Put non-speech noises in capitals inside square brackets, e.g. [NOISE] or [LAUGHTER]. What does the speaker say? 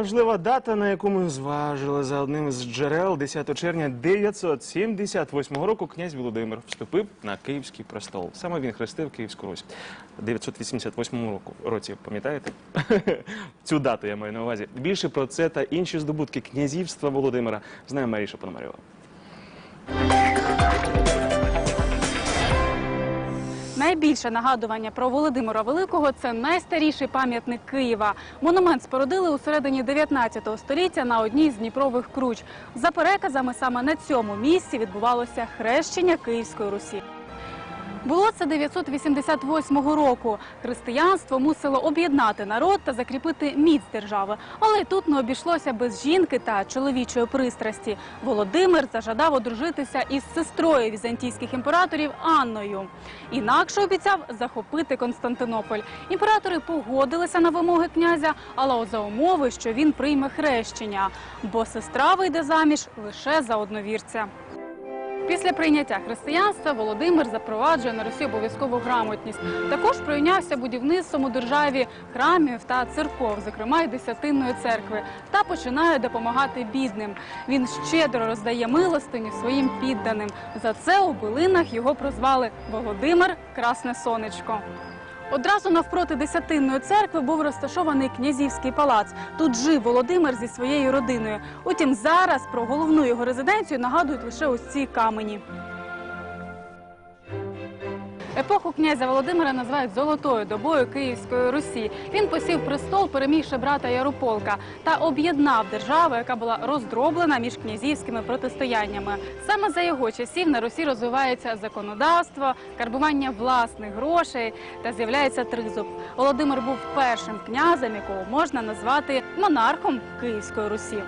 Важлива дата, на яку ми зважили за одним із джерел 10 червня 978 року князь Володимир вступив на Київський престол. Саме він хрестив Київську Русь. У 988 року році, пам'ятаєте? [LAUGHS] Цю дату я маю на увазі. Більше про це та інші здобутки князівства Володимира знає Маріша Пономарьова. Найбільше нагадування про Володимира Великого це найстаріший пам'ятник Києва. Монумент спорудили у середині 19 століття на одній з Дніпрових круч. За переказами, саме на цьому місці відбувалося хрещення Київської Русі. Було це 988 року. Християнство мусило об'єднати народ та закріпити міць держави. Але тут не обійшлося без жінки та чоловічої пристрасті. Володимир зажадав одружитися із сестрою візантійських імператорів Анною. Інакше обіцяв захопити Константинополь. Імператори погодилися на вимоги князя, але за умови, що він прийме хрещення, бо сестра вийде заміж лише за одновірця. Після прийняття християнства Володимир запроваджує на Росії обов'язкову грамотність. Також прийнявся будівництвом у державі храмів та церков, зокрема й десятинної церкви, та починає допомагати бідним. Він щедро роздає милостиню своїм підданим. За це у билинах його прозвали Володимир Красне Сонечко. Одразу навпроти десятинної церкви був розташований князівський палац. Тут жив Володимир зі своєю родиною. Утім, зараз про головну його резиденцію нагадують лише ось ці камені. Епоху князя Володимира називають золотою добою Київської Русі. Він посів престол, перемігши брата Ярополка, та об'єднав державу, яка була роздроблена між князівськими протистояннями. Саме за його часів на Русі розвивається законодавство, карбування власних грошей та з'являється тризуб. Володимир був першим князем, якого можна назвати монархом Київської Русі.